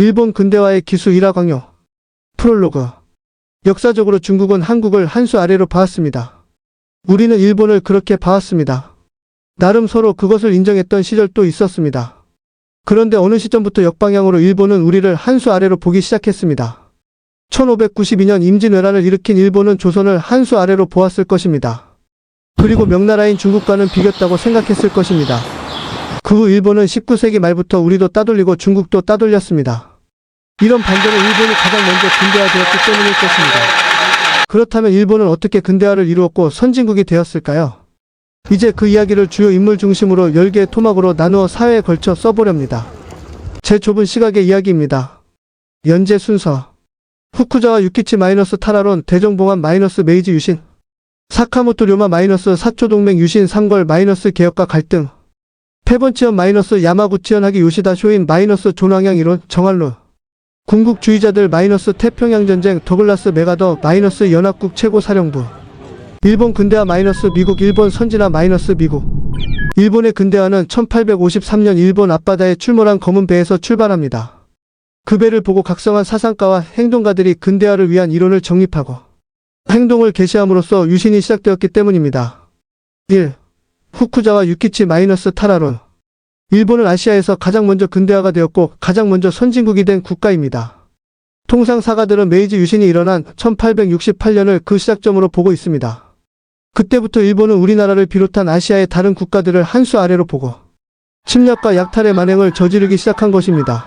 일본 근대화의 기수 일화 강요. 프롤로그. 역사적으로 중국은 한국을 한 수 아래로 봐왔습니다. 우리는 일본을 그렇게 봐왔습니다. 나름 서로 그것을 인정했던 시절도 있었습니다. 그런데 어느 시점부터 역방향으로 일본은 우리를 한 수 아래로 보기 시작했습니다. 1592년 임진왜란을 일으킨 일본은 조선을 한 수 아래로 보았을 것입니다. 그리고 명나라인 중국과는 비겼다고 생각했을 것입니다. 그 후 일본은 19세기 말부터 우리도 따돌리고 중국도 따돌렸습니다. 이런 반전은 일본이 가장 먼저 근대화되었기 때문일 것입니다. 그렇다면 일본은 어떻게 근대화를 이루었고 선진국이 되었을까요? 이제 그 이야기를 주요 인물 중심으로 10개의 토막으로 나누어 사회에 걸쳐 써보렵니다. 제 좁은 시각의 이야기입니다. 연재 순서 후쿠자와 유키치 마이너스 타라론 대정봉환 마이너스 메이지 유신 사카모토 료마 마이너스 사초동맹 유신 상걸 마이너스 개혁과 갈등 패번치현 마이너스 야마구치현 하기 요시다 쇼인 마이너스 존왕양 이론 정할론 궁극주의자들 마이너스 태평양 전쟁 더글라스 메가더 마이너스 연합국 최고사령부 일본 근대화 마이너스 미국 일본 선진화 마이너스 미국 일본의 근대화는 1853년 일본 앞바다에 출몰한 검은 배에서 출발합니다. 그 배를 보고 각성한 사상가와 행동가들이 근대화를 위한 이론을 정립하고 행동을 개시함으로써 유신이 시작되었기 때문입니다. 1. 후쿠자와 유키치 마이너스 타라론 일본은 아시아에서 가장 먼저 근대화가 되었고 가장 먼저 선진국이 된 국가입니다. 통상 사가들은 메이지 유신이 일어난 1868년을 그 시작점으로 보고 있습니다. 그때부터 일본은 우리나라를 비롯한 아시아의 다른 국가들을 한 수 아래로 보고 침략과 약탈의 만행을 저지르기 시작한 것입니다.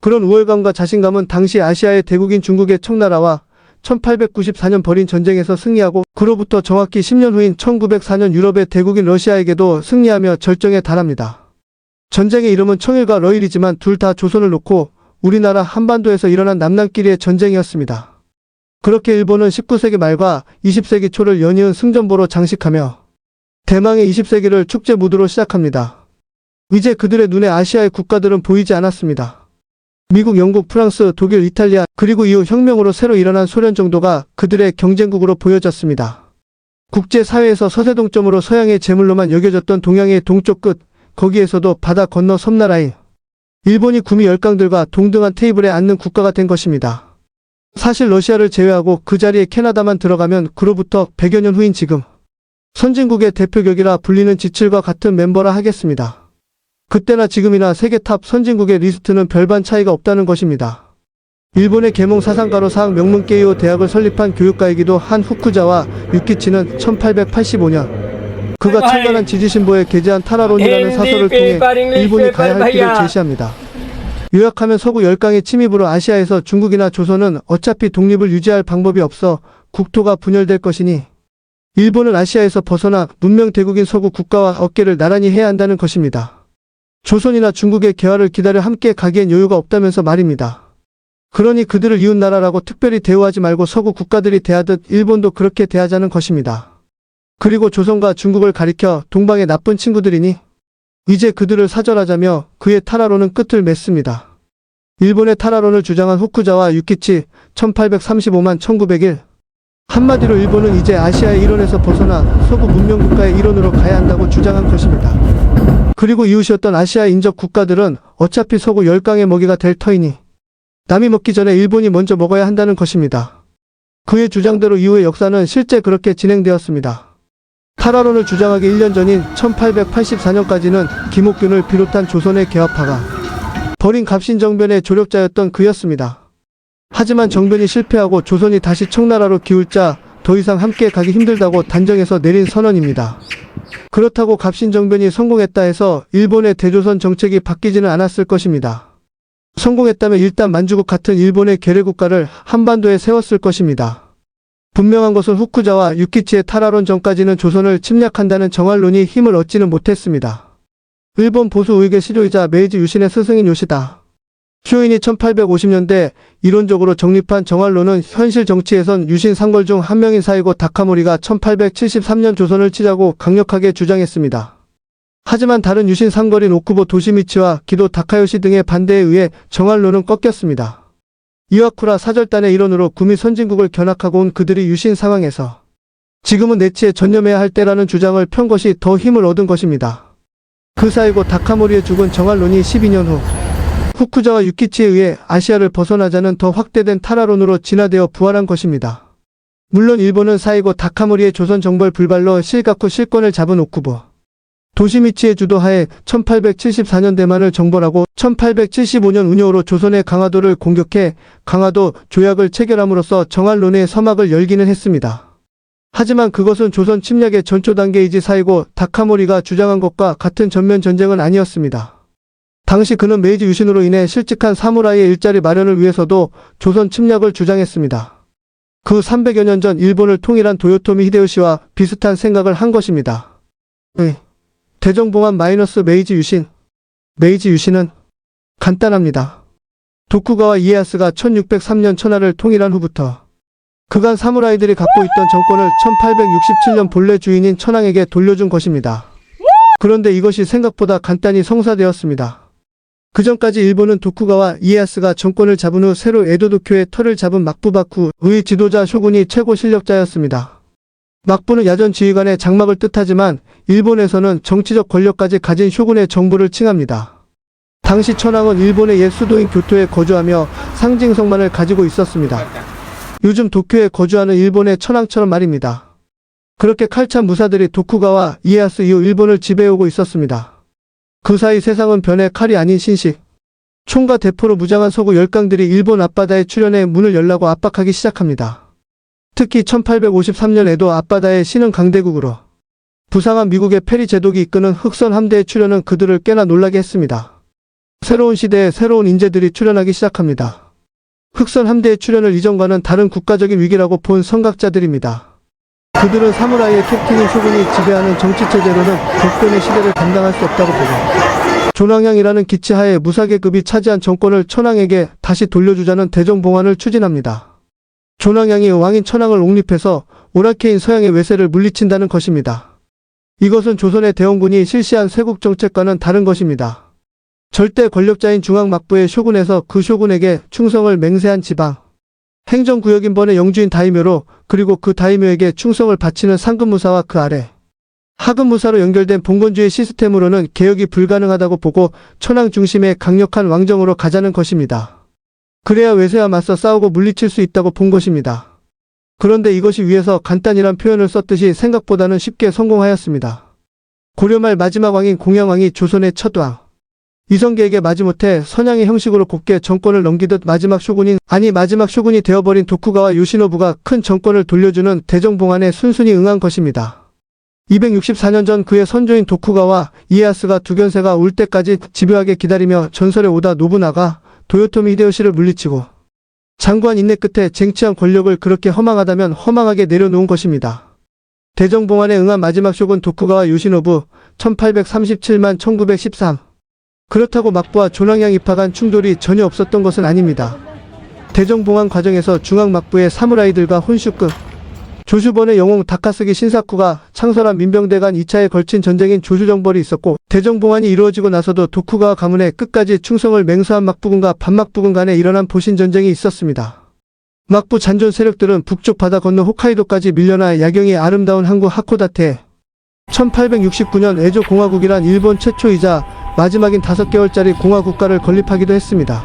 그런 우월감과 자신감은 당시 아시아의 대국인 중국의 청나라와 1894년 벌인 전쟁에서 승리하고 그로부터 정확히 10년 후인 1904년 유럽의 대국인 러시아에게도 승리하며 절정에 달합니다. 전쟁의 이름은 청일과 러일이지만 둘 다 조선을 놓고 우리나라 한반도에서 일어난 남남끼리의 전쟁이었습니다. 그렇게 일본은 19세기 말과 20세기 초를 연이은 승전보로 장식하며 대망의 20세기를 축제 무드로 시작합니다. 이제 그들의 눈에 아시아의 국가들은 보이지 않았습니다. 미국, 영국, 프랑스, 독일, 이탈리아, 그리고 이후 혁명으로 새로 일어난 소련 정도가 그들의 경쟁국으로 보여졌습니다. 국제사회에서 서세동점으로 서양의 제물로만 여겨졌던 동양의 동쪽 끝, 거기에서도 바다 건너 섬나라인 일본이 구미 열강들과 동등한 테이블에 앉는 국가가 된 것입니다. 사실 러시아를 제외하고 그 자리에 캐나다만 들어가면 그로부터 100여 년 후인 지금 선진국의 대표격이라 불리는 지칠과 같은 멤버라 하겠습니다. 그때나 지금이나 세계 탑 선진국의 리스트는 별반 차이가 없다는 것입니다. 일본의 계몽 사상가로 사학 명문 게이오 대학을 설립한 교육가이기도 한 후쿠자와 유키치는 1885년 그가 철관한 지지신보에 게재한 타라론이라는 사설을 통해 일본이 가야 할 길을 제시합니다. 요약하면 서구 열강의 침입으로 아시아에서 중국이나 조선은 어차피 독립을 유지할 방법이 없어 국토가 분열될 것이니 일본은 아시아에서 벗어나 문명 대국인 서구 국가와 어깨를 나란히 해야 한다는 것입니다. 조선이나 중국의 개화를 기다려 함께 가기엔 여유가 없다면서 말입니다. 그러니 그들을 이웃나라라고 특별히 대우하지 말고 서구 국가들이 대하듯 일본도 그렇게 대하자는 것입니다. 그리고 조선과 중국을 가리켜 동방의 나쁜 친구들이니 이제 그들을 사절하자며 그의 타라론은 끝을 맺습니다. 일본의 타라론을 주장한 후쿠자와 유키치 1835만 1901 한마디로 일본은 이제 아시아의 일원에서 벗어나 서구 문명국가의 일원으로 가야 한다고 주장한 것입니다. 그리고 이웃이었던 아시아 인접 국가들은 어차피 서구 열강의 먹이가 될 터이니 남이 먹기 전에 일본이 먼저 먹어야 한다는 것입니다. 그의 주장대로 이후의 역사는 실제 그렇게 진행되었습니다. 타라론을 주장하기 1년 전인 1884년까지는 김옥균을 비롯한 조선의 개화파가 벌인 갑신정변의 조력자였던 그였습니다. 하지만 정변이 실패하고 조선이 다시 청나라로 기울자 더 이상 함께 가기 힘들다고 단정해서 내린 선언입니다. 그렇다고 갑신정변이 성공했다 해서 일본의 대조선 정책이 바뀌지는 않았을 것입니다. 성공했다면 일단 만주국 같은 일본의 계례국가를 한반도에 세웠을 것입니다. 분명한 것은 후쿠자와 유키치의 타라론 전까지는 조선을 침략한다는 정할론이 힘을 얻지는 못했습니다. 일본 보수 의계 시조이자 메이지 유신의 스승인 요시다. 쇼인이 1850년대 이론적으로 정립한 정할론은 현실 정치에선 유신 상걸 중 한 명인 사이고 다카모리가 1873년 조선을 치자고 강력하게 주장했습니다. 하지만 다른 유신 상걸인 오쿠보 도시미치와 기도 다카요시 등의 반대에 의해 정할론은 꺾였습니다. 이와쿠라 사절단의 일원으로 구미 선진국을 견학하고 온 그들이 유신 상황에서 지금은 내치에 전념해야 할 때라는 주장을 편 것이 더 힘을 얻은 것입니다. 그 사이고 다카모리의 죽은 정할론이 12년 후 후쿠자와 유키치에 의해 아시아를 벗어나자는 더 확대된 타라론으로 진화되어 부활한 것입니다. 물론 일본은 사이고 다카모리의 조선 정벌 불발로 실가쿠 실권을 잡은 오쿠보. 도시미치의 주도하에 1874년 대만을 정벌하고 1875년 운요로 조선의 강화도를 공격해 강화도 조약을 체결함으로써 정할론의 서막을 열기는 했습니다. 하지만 그것은 조선 침략의 전초 단계이지 사이고 다카모리가 주장한 것과 같은 전면 전쟁은 아니었습니다. 당시 그는 메이지 유신으로 인해 실직한 사무라이의 일자리 마련을 위해서도 조선 침략을 주장했습니다. 그 300여 년 전 일본을 통일한 도요토미 히데요시와 비슷한 생각을 한 것입니다. 의. 대정봉환 마이너스 메이지 유신. 메이지 유신은 간단합니다. 도쿠가와 이에야스가 1603년 천하를 통일한 후부터 그간 사무라이들이 갖고 있던 정권을 1867년 본래 주인인 천황에게 돌려준 것입니다. 그런데 이것이 생각보다 간단히 성사되었습니다. 그 전까지 일본은 도쿠가와 이에야스가 정권을 잡은 후 새로 에도도쿄의 털을 잡은 막부바쿠의 지도자 쇼군이 최고 실력자였습니다. 막부는 야전 지휘관의 장막을 뜻하지만 일본에서는 정치적 권력까지 가진 쇼군의 정부를 칭합니다. 당시 천황은 일본의 옛 수도인 교토에 거주하며 상징성만을 가지고 있었습니다. 요즘 도쿄에 거주하는 일본의 천황처럼 말입니다. 그렇게 칼찬 무사들이 도쿠가와 이에야스 이후 일본을 지배해오고 있었습니다. 그 사이 세상은 변해 칼이 아닌 신식. 총과 대포로 무장한 서구 열강들이 일본 앞바다에 출현해 문을 열라고 압박하기 시작합니다. 특히 1853년에도 앞바다의 신은 강대국으로 부상한 미국의 페리 제독이 이끄는 흑선 함대의 출현은 그들을 꽤나 놀라게 했습니다. 새로운 시대에 새로운 인재들이 출현하기 시작합니다. 흑선 함대의 출현을 이전과는 다른 국가적인 위기라고 본 선각자들입니다. 그들은 사무라이의 캡틴인 쇼군이 지배하는 정치체제로는 독권의 시대를 감당할 수 없다고 보고 존왕향이라는 기치하에 무사계급이 차지한 정권을 천황에게 다시 돌려주자는 대정봉환을 추진합니다. 존왕향이 왕인 천황을 옹립해서 오라케인 서양의 외세를 물리친다는 것입니다. 이것은 조선의 대원군이 실시한 쇄국 정책과는 다른 것입니다. 절대 권력자인 중앙막부의 쇼군에서 그 쇼군에게 충성을 맹세한 지방, 행정구역인 번의 영주인 다이묘로 그리고 그 다이묘에게 충성을 바치는 상급무사와 그 아래 하급무사로 연결된 봉건주의 시스템으로는 개혁이 불가능하다고 보고 천황 중심의 강력한 왕정으로 가자는 것입니다. 그래야 외세와 맞서 싸우고 물리칠 수 있다고 본 것입니다. 그런데 이것이 위에서 간단이란 표현을 썼듯이 생각보다는 쉽게 성공하였습니다. 고려말 마지막 왕인 공양왕이 조선의 첫 왕. 이성계에게 마지못해 선양의 형식으로 곱게 정권을 넘기듯 마지막 쇼군인 아니 마지막 쇼군이 되어버린 도쿠가와 요시노부가 큰 정권을 돌려주는 대정봉환에 순순히 응한 것입니다. 264년 전 그의 선조인 도쿠가와 이에야스가 두견세가 올 때까지 집요하게 기다리며 전설의 오다 노부나가 도요토미 히데요시를 물리치고 장관 인내 끝에 쟁취한 권력을 그렇게 허망하다면 허망하게 내려놓은 것입니다. 대정봉환에 응한 마지막 쇼군 도쿠가와 요시노부 1837만 1913 그렇다고 막부와 존왕양 입학한 충돌이 전혀 없었던 것은 아닙니다. 대정봉환 과정에서 중앙 막부의 사무라이들과 혼슈급, 조슈번의 영웅 다카스기 신사쿠가 창설한 민병대 간 2차에 걸친 전쟁인 조슈정벌이 있었고 대정봉환이 이루어지고 나서도 도쿠가와 가문에 끝까지 충성을 맹세한 막부군과 반막부군 간에 일어난 보신 전쟁이 있었습니다. 막부 잔존 세력들은 북쪽 바다 건너 홋카이도까지 밀려나 야경이 아름다운 항구 하코다테 1869년 에조 공화국이란 일본 최초이자 마지막인 다섯 개월짜리 공화국가를 건립하기도 했습니다.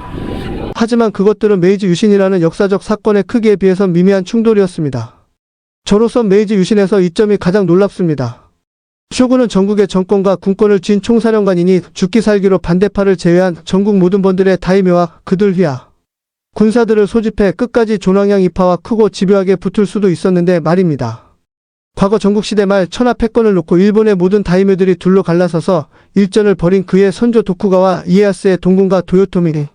하지만 그것들은 메이지 유신이라는 역사적 사건의 크기에 비해선 미미한 충돌이었습니다. 저로선 메이지 유신에서 이 점이 가장 놀랍습니다. 쇼군은 전국의 정권과 군권을 쥔 총사령관이니 죽기 살기로 반대파를 제외한 전국 모든 번들의 다이묘와 그들 휘하 군사들을 소집해 끝까지 존왕양 이파와 크고 집요하게 붙을 수도 있었는데 말입니다. 과거 전국시대 말 천하 패권을 놓고 일본의 모든 다이묘들이 둘로 갈라서서 일전을 벌인 그의 선조 도쿠가와 이에야스의 동군과 도요토미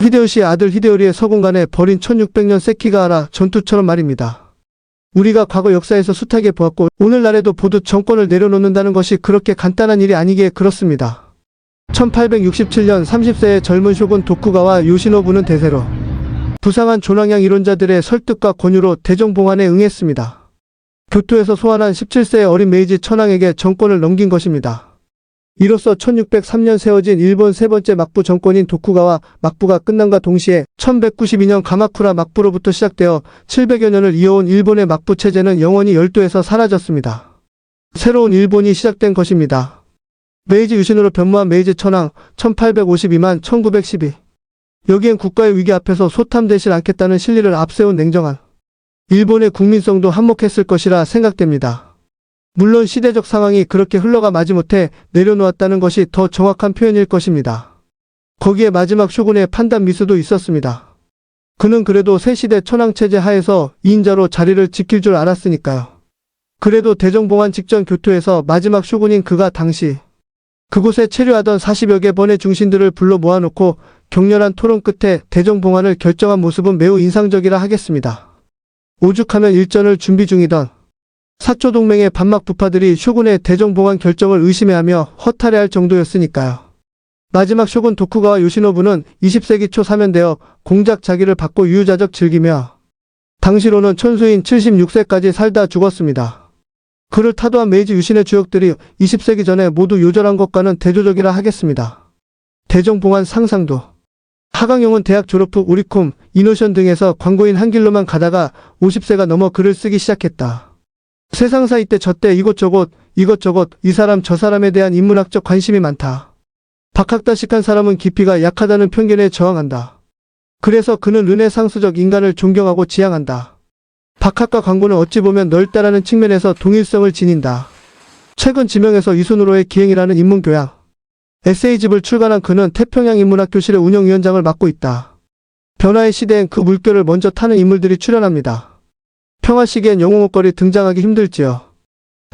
히데요시의 아들 히데요리의 서군 간에 벌인 1600년 세키가하라 전투처럼 말입니다. 우리가 과거 역사에서 숱하게 보았고 오늘날에도 보듯 정권을 내려놓는다는 것이 그렇게 간단한 일이 아니기에 그렇습니다. 1867년 30세의 젊은 쇼군 도쿠가와 요시노부는 대세로 부상한 존왕양 이론자들의 설득과 권유로 대정봉환에 응했습니다. 교토에서 소환한 17세의 어린 메이지 천황에게 정권을 넘긴 것입니다. 이로써 1603년 세워진 일본 세 번째 막부 정권인 도쿠가와 막부가 끝남과 동시에 1192년 가마쿠라 막부로부터 시작되어 700여 년을 이어온 일본의 막부 체제는 영원히 열도에서 사라졌습니다. 새로운 일본이 시작된 것입니다. 메이지 유신으로 변모한 메이지 천황 1852만 1912 여기엔 국가의 위기 앞에서 소탐되질 않겠다는 실리를 앞세운 냉정한 일본의 국민성도 한몫했을 것이라 생각됩니다. 물론 시대적 상황이 그렇게 흘러가 마지못해 내려놓았다는 것이 더 정확한 표현일 것입니다. 거기에 마지막 쇼군의 판단 미스도 있었습니다. 그는 그래도 새 시대 천황체제 하에서 이인자로 자리를 지킬 줄 알았으니까요. 그래도 대정봉환 직전 교토에서 마지막 쇼군인 그가 당시 그곳에 체류하던 40여 개 번의 중신들을 불러 모아놓고 격렬한 토론 끝에 대정봉환을 결정한 모습은 매우 인상적이라 하겠습니다. 오죽하면 일전을 준비 중이던 사초 동맹의 반막 부파들이 쇼군의 대정봉환 결정을 의심해하며 허탈해할 정도였으니까요. 마지막 쇼군 도쿠가와 요시노부는 20세기 초 사면되어 공작 자기를 받고 유유자적 즐기며 당시로는 천수인 76세까지 살다 죽었습니다. 그를 타도한 메이지 유신의 주역들이 20세기 전에 모두 요절한 것과는 대조적이라 하겠습니다. 대정봉환 상상도 하강용은 대학 졸업 후 우리콤, 이노션 등에서 광고인 한 길로만 가다가 50세가 넘어 글을 쓰기 시작했다. 세상사 이때 저때 이곳저곳 이것저것 이 사람 저 사람에 대한 인문학적 관심이 많다. 박학다식한 사람은 깊이가 약하다는 편견에 저항한다. 그래서 그는 르네상스적 인간을 존경하고 지향한다. 박학과 광고는 어찌 보면 넓다라는 측면에서 동일성을 지닌다. 최근 지명에서 이순으로의 기행이라는 인문교양, 에세이집을 출간한 그는 태평양 인문학 교실의 운영위원장을 맡고 있다. 변화의 시대엔 그 물결을 먼저 타는 인물들이 출연합니다. 평화 시기엔 영웅 옷걸이 등장하기 힘들지요.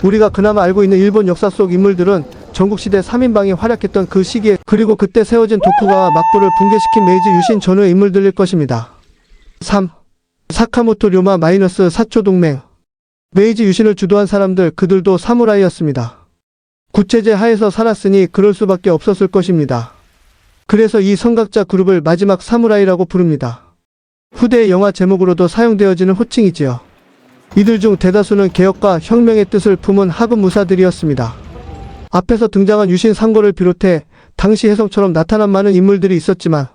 우리가 그나마 알고 있는 일본 역사 속 인물들은 전국시대 3인방이 활약했던 그 시기에 그리고 그때 세워진 도쿠가와 막부를 붕괴시킨 메이지 유신 전후의 인물들일 것입니다. 3. 사카모토 료마 마이너스 사초 동맹 메이지 유신을 주도한 사람들 그들도 사무라이였습니다. 구체제 하에서 살았으니 그럴 수밖에 없었을 것입니다. 그래서 이 성각자 그룹을 마지막 사무라이라고 부릅니다. 후대의 영화 제목으로도 사용되어지는 호칭이지요. 이들 중 대다수는 개혁과 혁명의 뜻을 품은 하급 무사들이었습니다. 앞에서 등장한 유신 상고를 비롯해 당시 혜성처럼 나타난 많은 인물들이 있었지만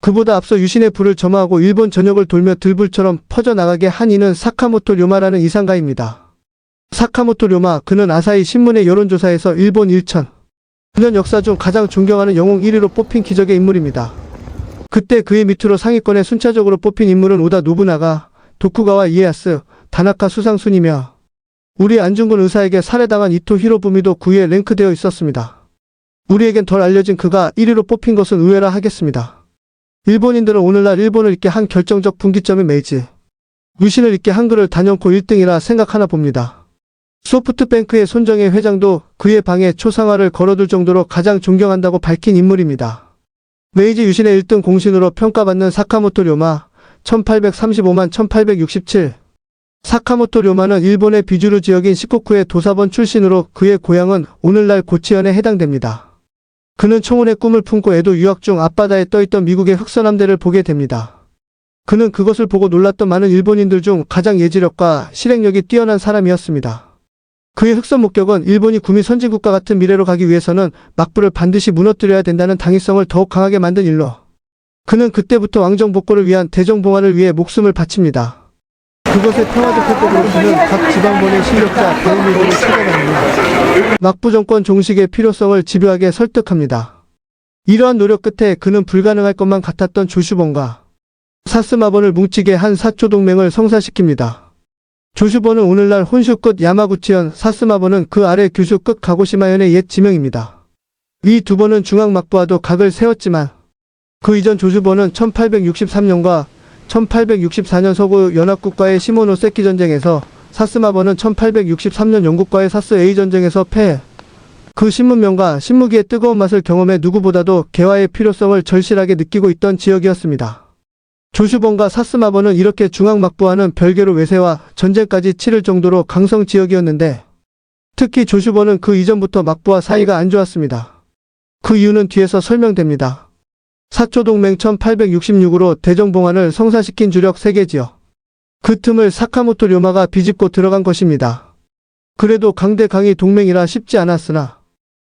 그보다 앞서 유신의 불을 점화하고 일본 전역을 돌며 들불처럼 퍼져나가게 한 이는 사카모토 료마라는 이상가입니다. 사카모토 료마 그는 아사히 신문의 여론조사에서 일본 일천 9년 역사 중 가장 존경하는 영웅 1위로 뽑힌 기적의 인물입니다. 그때 그의 밑으로 상위권에 순차적으로 뽑힌 인물은 오다 노부나가, 도쿠가와 이에야스, 다나카 수상순이며 우리 안중근 의사에게 살해당한 이토 히로부미도 9위에 랭크되어 있었습니다. 우리에겐 덜 알려진 그가 1위로 뽑힌 것은 의외라 하겠습니다. 일본인들은 오늘날 일본을 잇게 한 결정적 분기점인 메이지. 유신을 잇게 한글을 단연코 1등이라 생각하나 봅니다. 소프트뱅크의 손정혜 회장도 그의 방에 초상화를 걸어둘 정도로 가장 존경한다고 밝힌 인물입니다. 메이지 유신의 1등 공신으로 평가받는 사카모토 료마 1835만 1867 사카모토 료마는 일본의 비주류 지역인 시코쿠의 도사본 출신으로 그의 고향은 오늘날 고치현에 해당됩니다. 그는 청혼의 꿈을 품고 애도 유학 중 앞바다에 떠있던 미국의 흑선함대를 보게 됩니다. 그는 그것을 보고 놀랐던 많은 일본인들 중 가장 예지력과 실행력이 뛰어난 사람이었습니다. 그의 흑선 목격은 일본이 구미 선진국가 같은 미래로 가기 위해서는 막부를 반드시 무너뜨려야 된다는 당위성을 더욱 강하게 만든 일로 그는 그때부터 왕정 복고를 위한 대정봉환을 위해 목숨을 바칩니다. 그것의 평화적 해법으로 그는 각 지방본의 실력자 대의미들을 찾아다니며 막부 정권 종식의 필요성을 집요하게 설득합니다. 이러한 노력 끝에 그는 불가능할 것만 같았던 조슈본과 사스마본을 뭉치게 한 사초 동맹을 성사시킵니다. 조슈본은 오늘날 혼슈 끝 야마구치현, 사스마본은 그 아래 규슈 끝 가고시마현의 옛 지명입니다. 이 두 번은 중앙 막부와도 각을 세웠지만 그 이전 조슈본은 1863년과 1864년 서구 연합국과의 시모노세키 전쟁에서 사스마본은 1863년 영국과의 사스 A 전쟁에서 패해 그 신문명과 신무기의 뜨거운 맛을 경험해 누구보다도 개화의 필요성을 절실하게 느끼고 있던 지역이었습니다. 조슈본과 사스마본은 이렇게 중앙 막부와는 별개로 외세와 전쟁까지 치를 정도로 강성 지역이었는데 특히 조슈본은 그 이전부터 막부와 사이가 안 좋았습니다. 그 이유는 뒤에서 설명됩니다. 사초동맹 1866으로 대정봉환을 성사시킨 주력 세계지요. 그 틈을 사카모토 료마가 비집고 들어간 것입니다. 그래도 강대강이 동맹이라 쉽지 않았으나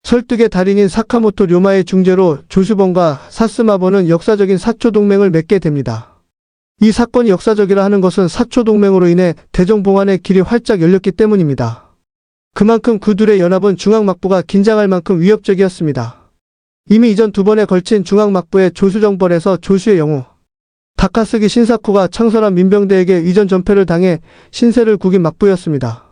설득의 달인인 사카모토 료마의 중재로 조슈본과 사스마본은 역사적인 사초 동맹을 맺게 됩니다. 이 사건이 역사적이라 하는 것은 사초 동맹으로 인해 대정봉환의 길이 활짝 열렸기 때문입니다. 그만큼 그 둘의 연합은 중앙막부가 긴장할 만큼 위협적이었습니다. 이미 이전 두 번에 걸친 중앙막부의 조수정벌에서 조수의 영우 다카스기 신사쿠가 창설한 민병대에게 이전 전패를 당해 신세를 구긴 막부였습니다.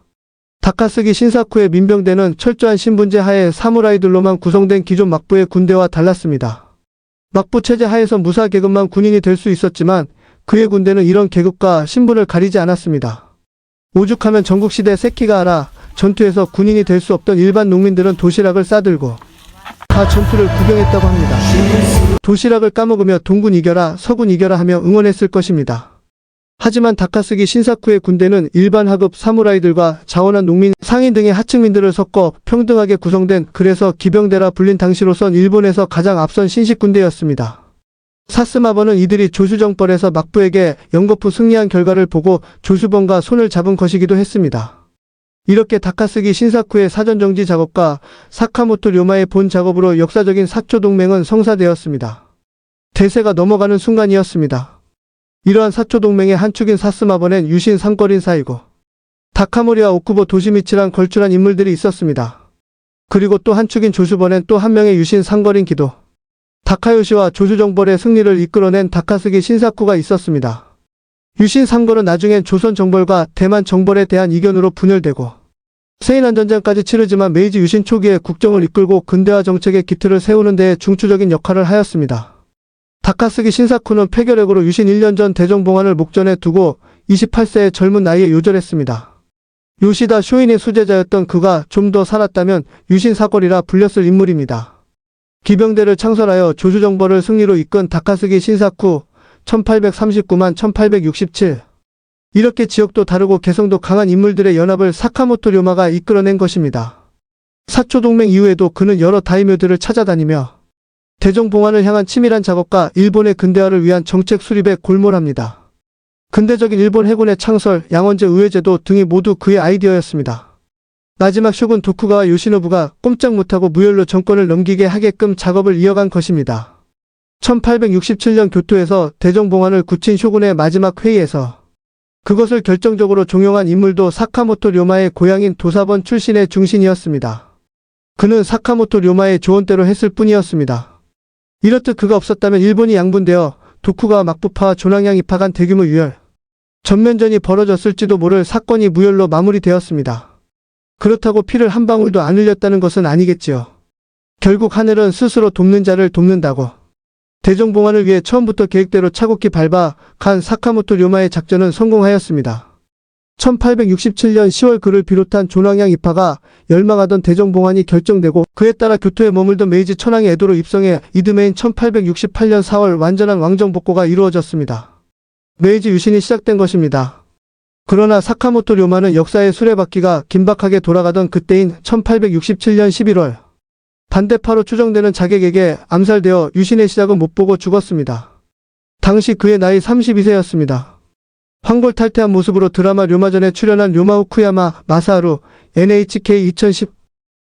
다카스기 신사쿠의 민병대는 철저한 신분제 하에 사무라이들로만 구성된 기존 막부의 군대와 달랐습니다. 막부 체제 하에서 무사 계급만 군인이 될 수 있었지만 그의 군대는 이런 계급과 신분을 가리지 않았습니다. 오죽하면 전국시대 세키가 알아 전투에서 군인이 될 수 없던 일반 농민들은 도시락을 싸들고 다 전투를 구경했다고 합니다. 도시락을 까먹으며 동군 이겨라 서군 이겨라 하며 응원했을 것입니다. 하지만 다카스기 신사쿠의 군대는 일반 하급 사무라이들과 자원한 농민, 상인 등의 하층민들을 섞어 평등하게 구성된 그래서 기병대라 불린 당시로선 일본에서 가장 앞선 신식 군대였습니다. 사스마버는 이들이 조수정벌에서 막부에게 연거푸 승리한 결과를 보고 조수번과 손을 잡은 것이기도 했습니다. 이렇게 다카스기 신사쿠의 사전정지 작업과 사카모토 료마의 본 작업으로 역사적인 사초 동맹은 성사되었습니다. 대세가 넘어가는 순간이었습니다. 이러한 사초 동맹의 한 축인 사스마번엔 유신 상거린 사이고 다카모리와 오쿠보 도시미치란 걸출한 인물들이 있었습니다. 그리고 또 한 축인 조수번엔 또 한 명의 유신 상거린 기도 다카요시와 조수정벌의 승리를 이끌어낸 다카스기 신사쿠가 있었습니다. 유신 상거는 나중엔 조선 정벌과 대만 정벌에 대한 이견으로 분열되고 세인한 전쟁까지 치르지만 메이지 유신 초기에 국정을 이끌고 근대화 정책의 기틀을 세우는 데에 중추적인 역할을 하였습니다. 다카스기 신사쿠는 폐결핵으로 유신 1년 전 대정봉환을 목전에 두고 28세의 젊은 나이에 요절했습니다. 요시다 쇼인의 수제자였던 그가 좀 더 살았다면 유신 사거리라 불렸을 인물입니다. 기병대를 창설하여 조주정벌을 승리로 이끈 다카스기 신사쿠 1839만 1867 이렇게 지역도 다르고 개성도 강한 인물들의 연합을 사카모토 료마가 이끌어낸 것입니다. 사초 동맹 이후에도 그는 여러 다이묘들을 찾아다니며 대정봉환을 향한 치밀한 작업과 일본의 근대화를 위한 정책 수립에 골몰합니다. 근대적인 일본 해군의 창설, 양원제 의회제도 등이 모두 그의 아이디어였습니다. 마지막 쇼군 도쿠가와 요시노부가 꼼짝 못하고 무혈로 정권을 넘기게 하게끔 작업을 이어간 것입니다. 1867년 교토에서 대정봉환을 굳힌 쇼군의 마지막 회의에서 그것을 결정적으로 종용한 인물도 사카모토 료마의 고향인 도사번 출신의 중신이었습니다. 그는 사카모토 료마의 조언대로 했을 뿐이었습니다. 이렇듯 그가 없었다면 일본이 양분되어 도쿠가와 막부파와 조낭양 입학한 대규모 유혈, 전면전이 벌어졌을지도 모를 사건이 무혈로 마무리되었습니다. 그렇다고 피를 한 방울도 안 흘렸다는 것은 아니겠지요. 결국 하늘은 스스로 돕는 자를 돕는다고. 대정봉환을 위해 처음부터 계획대로 차곡히 밟아 간 사카모토 료마의 작전은 성공하였습니다. 1867년 10월 그를 비롯한 조낭양 입하가 열망하던 대정봉환이 결정되고 그에 따라 교토에 머물던 메이지 천황이 에도로 입성해 이듬해인 1868년 4월 완전한 왕정복고가 이루어졌습니다. 메이지 유신이 시작된 것입니다. 그러나 사카모토 료마는 역사의 수레바퀴가 긴박하게 돌아가던 그때인 1867년 11월 반대파로 추정되는 자객에게 암살되어 유신의 시작은 못 보고 죽었습니다. 당시 그의 나이 32세였습니다. 황골탈퇴한 모습으로 드라마 료마전에 출연한 료마 후쿠야마 마사하루 NHK 2010